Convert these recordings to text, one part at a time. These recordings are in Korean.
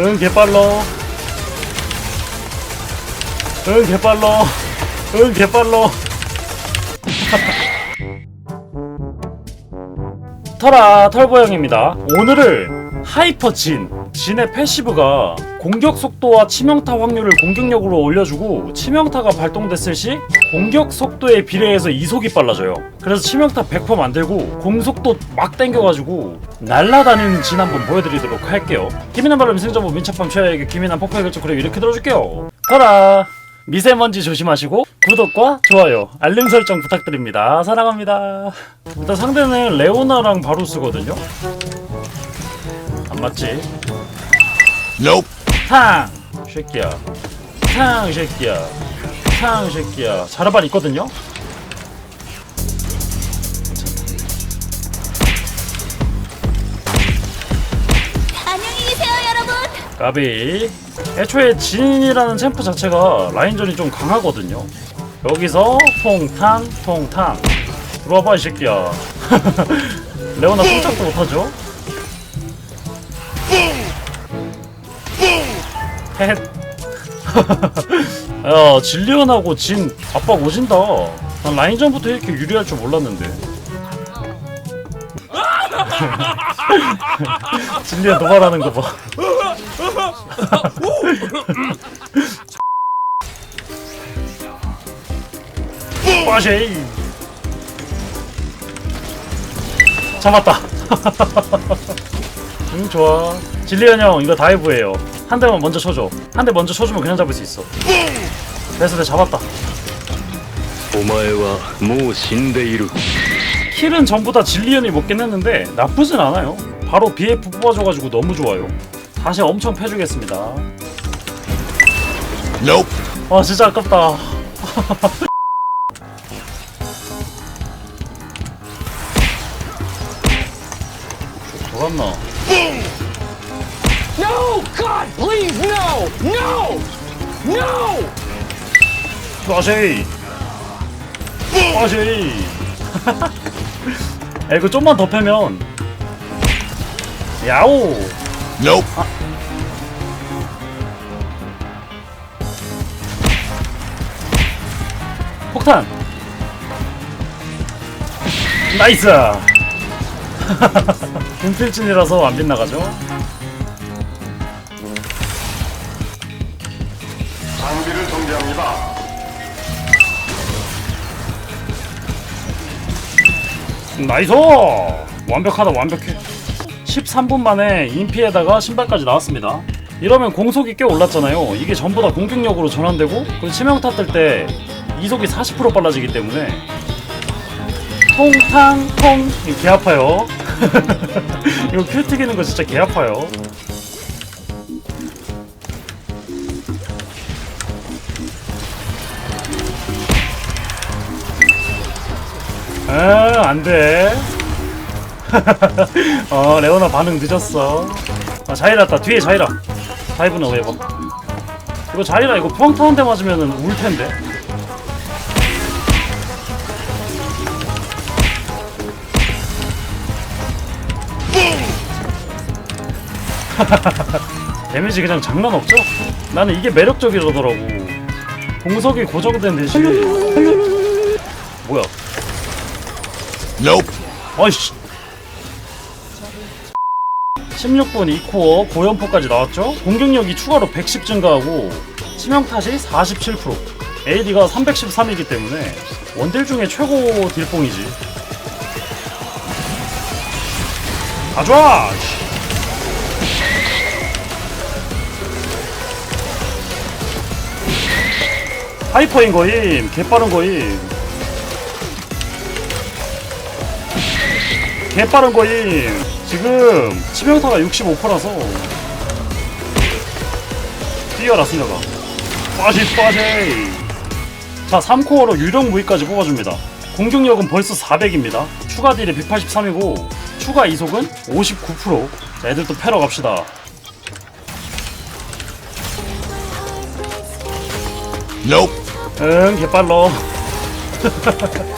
응 개빨러 응 개빨러 응 개빨러 터라 털보형입니다. 오늘은 하이퍼 진 진의 패시브가 공격 속도와 치명타 확률을 공격력으로 올려주고 치명타가 발동됐을 시 공격 속도에 비례해서 이속이 빨라져요. 그래서 치명타 100% 만들고 공속도 막 땡겨가지고 날라다니는 진 한번 보여드리도록 할게요. 김인한 발음 승전부 민첩함 최애에게 김인한 폭발 결정 그래 이렇게 들어줄게요. 터라! 미세먼지 조심하시고 구독과 좋아요 알림 설정 부탁드립니다. 사랑합니다. 일단 상대는 레오나랑 바루스거든요. 안 맞지? Nope. 탕! 새끼야. 탕, 새끼야. 탕, 새끼야. 자르반 있거든요? 안녕히 계세요, 여러분. 까비. 애초에 진이라는 챔프 자체가 라인전이 좀 강하거든요. 여기서 통탕, 통탕. 들어와봐, 이 새끼야. 레오나 꼼짝도 못하죠? 헷. 야, 진리언하고 진 압박 오진다. 난 라인전부터 이렇게 유리할 줄 몰랐는데. 진리언 도발하는 거 봐. 빠쉐이. 잡았다. 응 좋아. 진리언 형 이거 다이브예요. 한 대만 먼저 쳐줘. 한 대 먼저 쳐주면 그냥 잡을 수 있어. 그래서 내가 잡았다. お前はもう死んでいる 킬은 전부 다 진리언이 먹긴 했는데 나쁘진 않아요. 바로 BF 뽑아줘가지고 너무 좋아요. 다시 엄청 패주겠습니다. Nope. 와 진짜 아깝다. 돌았나? No! God, please, no! No! No! 빠쉐이! 빠쉐이! 야 이거 좀만 더 패면 야오! Nope. 폭탄! 나이스! 분필진이라서 안 빗나가죠? 장비를 정지합니다. 나이스! 완벽하다 완벽해 13분 만에 인피에다가 신발까지 나왔습니다 이러면 공속이 꽤 올랐잖아요 이게 전부 다 공격력으로 전환되고 그리고 치명타 뜰 때 이속이 40% 빨라지기 때문에 통탕 통 이거 개 아파요 이거 큐 튀기는 거 진짜 개 아파요 아, 안 돼. 어, 레오나 반응 늦었어. 아, 자이라다. 뒤에 자이라. 다이브는 왜 봐. 이거 자이라 이거 평타 한대 맞으면은 울 텐데. 데미지 그냥 장난 없죠? 나는 이게 매력적이더라고. 공석이 고정된 대신 뭐야? Nope. 아이씨 16분 2코어 고연포까지 나왔죠 공격력이 추가로 110 증가하고 치명타시 47% AD가 313이기 때문에 원딜 중에 최고 딜뽕이지 가져와 하이퍼인 거임. 개빠른 거임. 개빠른 거임. 지금 치명타가 65%라서 뛰어라 수녀가. 빠시 빠시 자 3코어로 유령 무기까지 뽑아줍니다. 공격력은 벌써 400입니다. 추가 딜이 183이고 추가 이속은 59% 자, 애들 또 패러 갑시다 Nope. 응 개빨러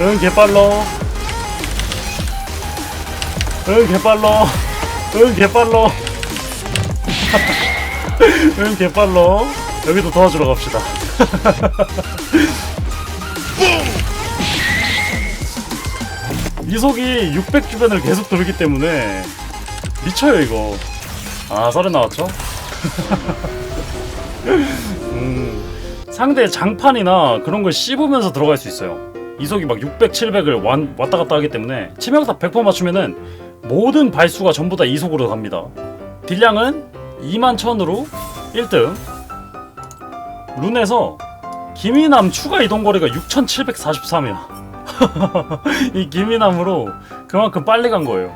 응 개빨러 응 개빨러 응 개빨러 응 개빨러 여기도 도와주러 갑시다. 이속이 600 주변을 계속 돌기 때문에 미쳐요 이거 아 썰에 나왔죠? 음, 상대 장판이나 그런 걸 씹으면서 들어갈 수 있어요. 이속이 막 600, 700을 완, 왔다 갔다 하기 때문에 치명타 100% 맞추면은 모든 발수가 전부 다 이속으로 갑니다. 딜량은 2만 1000으로 1등. 룬에서 김이남 추가 이동거리가 6743이야. 이 김이남으로 그만큼 빨리 간 거예요